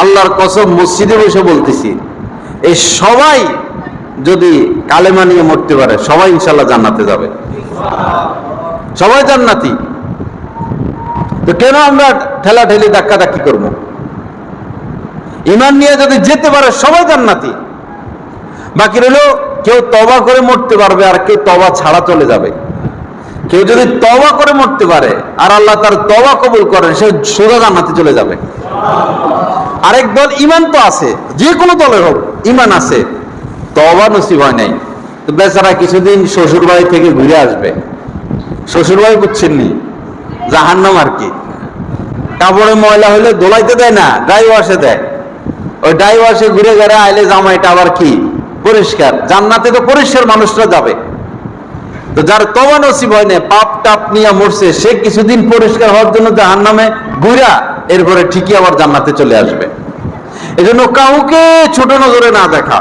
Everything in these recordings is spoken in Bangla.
আল্লাহর কসম মসজিদে বসে বলতেছি, এই সবাই যদি কালেমা নিয়ে মরতে পারে, সবাই ইনশাল্লাহ জান্নাতে যাবে। সবাই জান্নাতি। তো কেন আমরা ঠেলা ঠেলি ধাক্কা ধাক্কি করব? ইমান নিয়ে যদি যেতে পারে, সবাই জান্নাতি। বাকি রইল, কেউ তবা করে মরতে পারবে আর কেউ তবা ছাড়া চলে যাবে। কেউ যদি তবা করে মরতে পারে, আর আল্লাহ তার তবা কবুল করেন, সে সোজা জান্নাতে চলে যাবে। আরেক দল ইমান তো আছে, যে কোনো দলের হোক ইমান আছে। তবা নসিব হয় নাই। তো বেচারা কিছুদিন শ্বশুর বাড়ি থেকে ঘুরে আসবে। শ্বশুর বাড়ি বুঝছেননি? জাহান্নাম আর কি। কাপড়ে ময়লা হলে দোলাইতে দেয় না ড্রাই ওয়াশে দেয়। ওই ড্রাই ওয়াশে ঘুরে গেলে আইলে জামাইটা আবার কি? পরিষ্কার। জান্নাতে তো পরিষ্কার মানুষরা যাবে। তো যার তবা নসিব হয় না পাপ টাপ নিয়ে মরছে, সে কিছুদিন পরিষ্কার হওয়ার জন্য জাহান নামে ঘুরা, এরপরে ঠিকই আবার জান্নাতে চলে আসবে। এজন্য কাউকে ছোট নজরে না দেখা।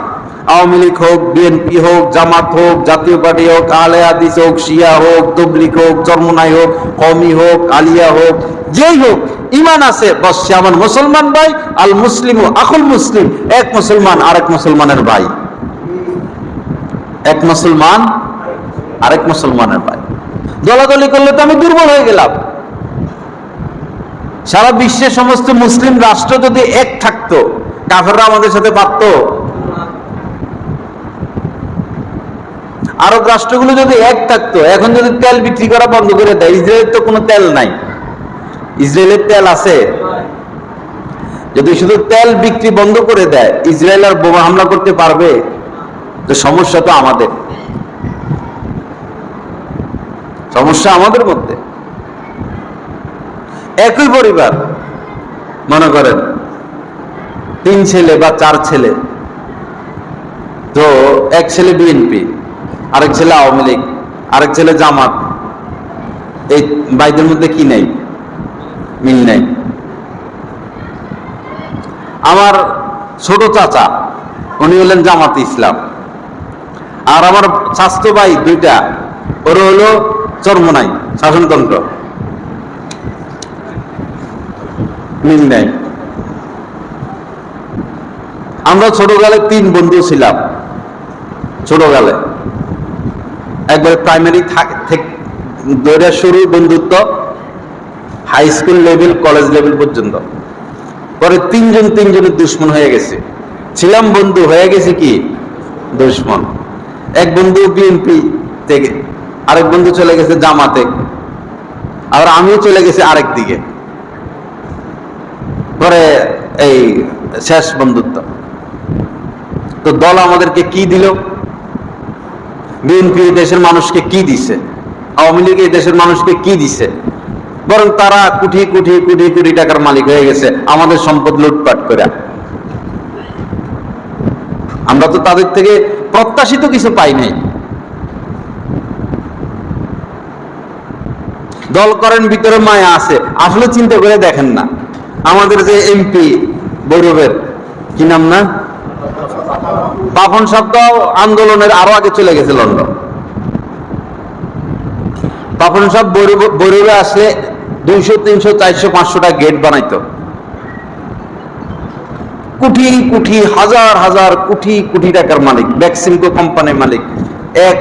আওয়ামী লীগ হোক, বিএনপি হোক, জামাত হোক, জাতীয় পার্টি হোক, আলে আদিস হোক, শিয়া হোক তবলিক হোক, চরমনাই হোক কমি হোক, আলিয়া হোক, যেই হোক, ইমান আছে, বস সে আমার মুসলমান ভাই, আল মুসলিম আকুল মুসলিম, এক মুসলমান আরেক মুসলমানের ভাই। এক মুসলমান আরেক মুসলমানের ভাই। দলাদলি করলে তো আমি দুর্বল হয়ে গেলাম। সারা বিশ্বের সমস্ত মুসলিম রাষ্ট্র যদি এক থাকতো, কাফেররা আমাদের সাথে পারত। আরব রাষ্ট্রগুলো যদি এক থাকতো, এখন যদি তেল বিক্রি করা বন্ধ করে দেয়, ইসরায়েলের তো কোনো তেল নাই। ইসরায়েলের তেল আছে। যদি শুধু তেল বিক্রি বন্ধ করে দেয়, ইসরায়েল আর বোমা হামলা করতে পারবে? তো সমস্যা তো আমাদের। সমস্যা আমাদের মধ্যে। একই পরিবার, মনে করেন, তিন ছেলে বা চার ছেলে। তো এক ছেলে বিএনপি আরেক ছেলে আওয়ামী লীগ, আরেক ছেলে জামাত। এই ভাইদের মধ্যে কি নেই? মিল নেই। আমার ছোট চাচা, উনি হলেন জামাত ইসলাম। আর আমার স্বাস্থ্য ভাই দুইটা, ওরা হলো চর্মনাই শাসনতন্ত্র। মিল নেই। আমরা ছোটকালে তিন বন্ধু ছিলাম, ছোটকালে। একবারে প্রাইমারি ধরে শুরু বন্ধুত্ব high school level college level পর্যন্ত। পরে তিনজন তিনজনের দুশ্মন হয়ে গেছে। ছিলাম বন্ধু, হয়ে গেছে কি? দুশ্মন। এক বন্ধু বিএনপি থেকে আরেক বন্ধু চলে গেছে জামাতে। আর আমিও চলে গেছি আরেক দিকে। পরে এই শেষ বন্ধুত্ব। তো দল আমাদেরকে কি দিল? বিএনপি দেশের মানুষকে কি দিছে? আওয়ামী লীগ এই দেশের মানুষকে কি দিছে? বরং তারা কোটি কোটি কোটি কোটি টাকার মালিক হয়ে গেছে, আমাদের সম্পদ লুটপাট করে। আমরা তো তাদের থেকে প্রত্যাশিত কিছু পাই নাই। দল করেন, ভিতরে মায়া আছে। আসলে চিন্তা করে দেখেন না। আমাদের যে এমপি বৈরবের, কি নাম না? পাপন সাহেবটাও আন্দোলনের আরও আগে চলে গেছে লন্ডন। পাপন সাহেব বৈরবে আসলে দুইশো, তিনশো, চারশো, পাঁচশোটা গেট বানাইতো। কোটি কোটি, হাজার হাজার, কোটি কোটি টাকার মালিক ভ্যাকসিনকো কোম্পানির মালিক। এক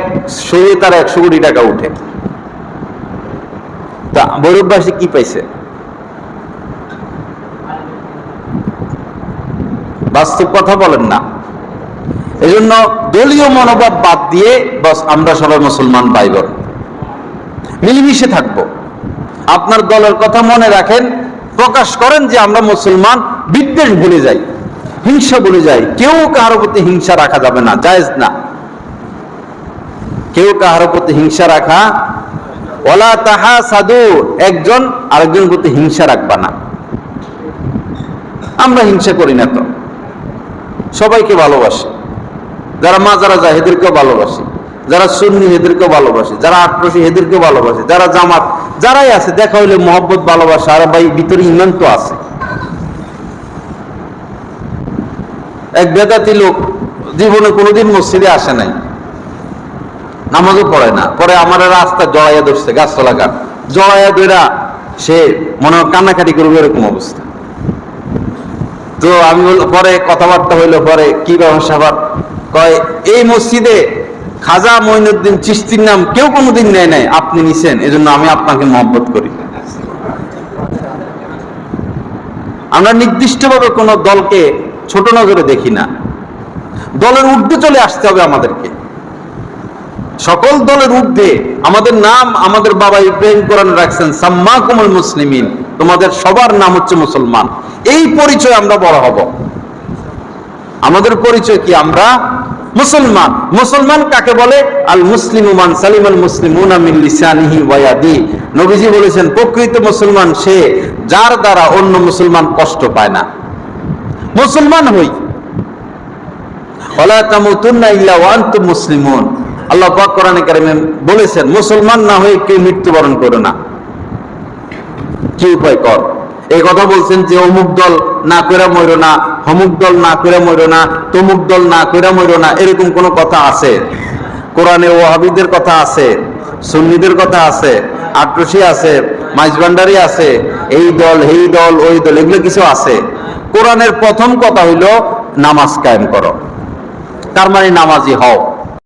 শরীরে তার একশো কোটি টাকা উঠে। তা কি পাইছে? বাস্তব কথা বলেন না। এজন্য দলীয় মনোভাব বাদ দিয়ে বস আমরা সবাই মুসলমান আপনার দলের কথা মনে রাখেন, প্রকাশ করেন যে আমরা মুসলমান, বিদ্বেষ ভুলে যাই, হিংসা ভুলে যাই। কেউ কাহার প্রতি হিংসা রাখা যাবে না, জায়েজ না। কেউ কাহার প্রতি হিংসা রাখা ওলা তাহা সাধু একজন আরেকজন প্রতি হিংসা রাখবা না। আমরা হিংসা করি না তো। সবাইকে ভালোবাসি। যারা মাজারা যায় এদেরকেও ভালোবাসি। যারা সুন্নি এদেরকেও ভালোবাসি। যারা আটরসি এদেরকেও ভালোবাসি। যারা জামাত, যারাই আছে, দেখা হইলে মহব্বত, ভালোবাসা, আর ভাই, ভিতরে ইমান তো আছে। এক বেদাতি লোক, জীবনে কোনোদিন মসজিদে আসে নাই। নামাজও পড়ে না। পরে আমার রাস্তা জড়াইয়া ধরছে গাছতলা গান জড়াইয়া ধরা সে মনে হয় কান্নাকাটি করবে এরকম অবস্থা। তো আমি পরে কথাবার্তা হইল, পরে কি ব্যবসা কয়, এই মসজিদে খাজা মঈনুদ্দিন চিস্তির নাম কেউ কোনোদিন নেয় নাই, আপনি নিছেন, এজন্য আমি আপনাকে মহব্বত করি। আমরা নির্দিষ্টভাবে কোনো দলকে ছোট নজরে দেখি না। দলের ঊর্ধ্বে চলে আসতে হবে আমাদেরকে। সকল দলের ঊর্ধ্বে আমাদের নাম আমাদের বাবা ইব্রাহিম কোরআন রাখছেন সাম্মা কুমল মুসলিমিন। তোমাদের সবার নাম হচ্ছে মুসলমান। এই পরিচয় আমরা বড় হব। আমাদের পরিচয় কি? আমরা মুসলমান। মুসলমান কাকে বলে? আল মুসলিম মান সালিম আল মুসলিমুন মিন লিসানিহি ওয়া নবীজি বলেছেন, প্রকৃত মুসলমান সে যার দ্বারা অন্য মুসলমান কষ্ট পায় না। মুসলমান হই। ওয়ালা তামুতুন্না ইল্লা ওয়া আনতুম মুসলিমুন। আল্লাহ পাক কোরআনে কারিমে বলেছেন, মুসলমান না হয়ে কেউ মৃত্যুবরণ করো না। কি উপায় কর? এই কথা বলছেন যে, অমুক দল না করে মরো না, অমুক দল না করে মরো না, তমুক দল না করে মরো না, এরকম কোন কথা আছে? কোরআনে ওয়াহাবিদের কথা আছে, সুন্নিদের কথা আছে, আটরসি আছে, মাইজবান্ডারি আছে, এই দল এই দল, ওই দল, এগুলো কিছু আছে। কোরআনের প্রথম কথা হইল, নামাজ কায়েম করো। তার মানে নামাজি হও।